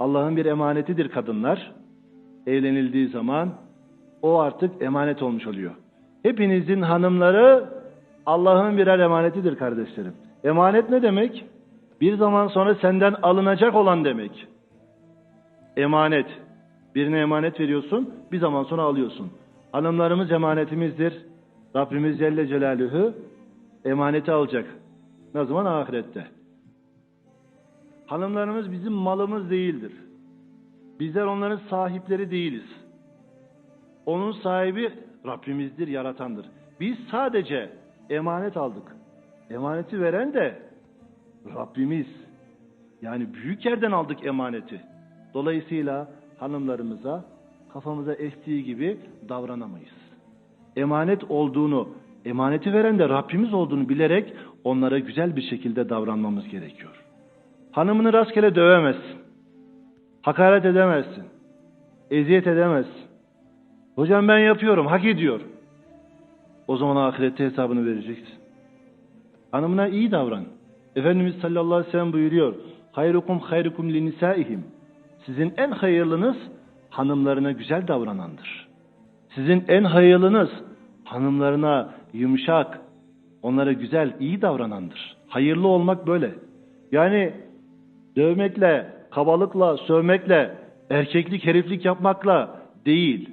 Allah'ın bir emanetidir kadınlar. Evlenildiği zaman o artık emanet olmuş oluyor. Hepinizin hanımları Allah'ın birer emanetidir kardeşlerim. Emanet ne demek? Bir zaman sonra senden alınacak olan demek. Emanet. Birine emanet veriyorsun, bir zaman sonra alıyorsun. Hanımlarımız emanetimizdir. Rabbimiz Celle Celaluhu emaneti alacak. Ne zaman? Ahirette. Hanımlarımız bizim malımız değildir. Bizler onların sahipleri değiliz. Onun sahibi Rabbimizdir, yaratandır. Biz sadece emanet aldık. Emaneti veren de Rabbimiz. Yani büyük yerden aldık emaneti. Dolayısıyla hanımlarımıza kafamıza estiği gibi davranamayız. Emanet olduğunu, emaneti veren de Rabbimiz olduğunu bilerek onlara güzel bir şekilde davranmamız gerekiyor. Hanımını rastgele dövemezsin. Hakaret edemezsin. Eziyet edemezsin. Hocam ben yapıyorum, hak ediyor. O zaman ahirette hesabını vereceksin. Hanımına iyi davran. Efendimiz sallallahu aleyhi ve sellem buyuruyor. Hayrukum hayrukum linisaihim. Sizin en hayırlınız hanımlarına güzel davranandır. Sizin en hayırlınız hanımlarına yumuşak, onlara güzel, iyi davranandır. Hayırlı olmak böyle. Yani dövmekle, kabalıkla, sövmekle, erkeklik, heriflik yapmakla değil.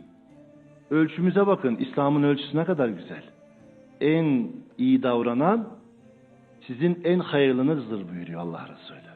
Ölçümüze bakın. İslam'ın ölçüsü ne kadar güzel. En iyi davranan sizin en hayırlınızdır buyuruyor Allah Resulü.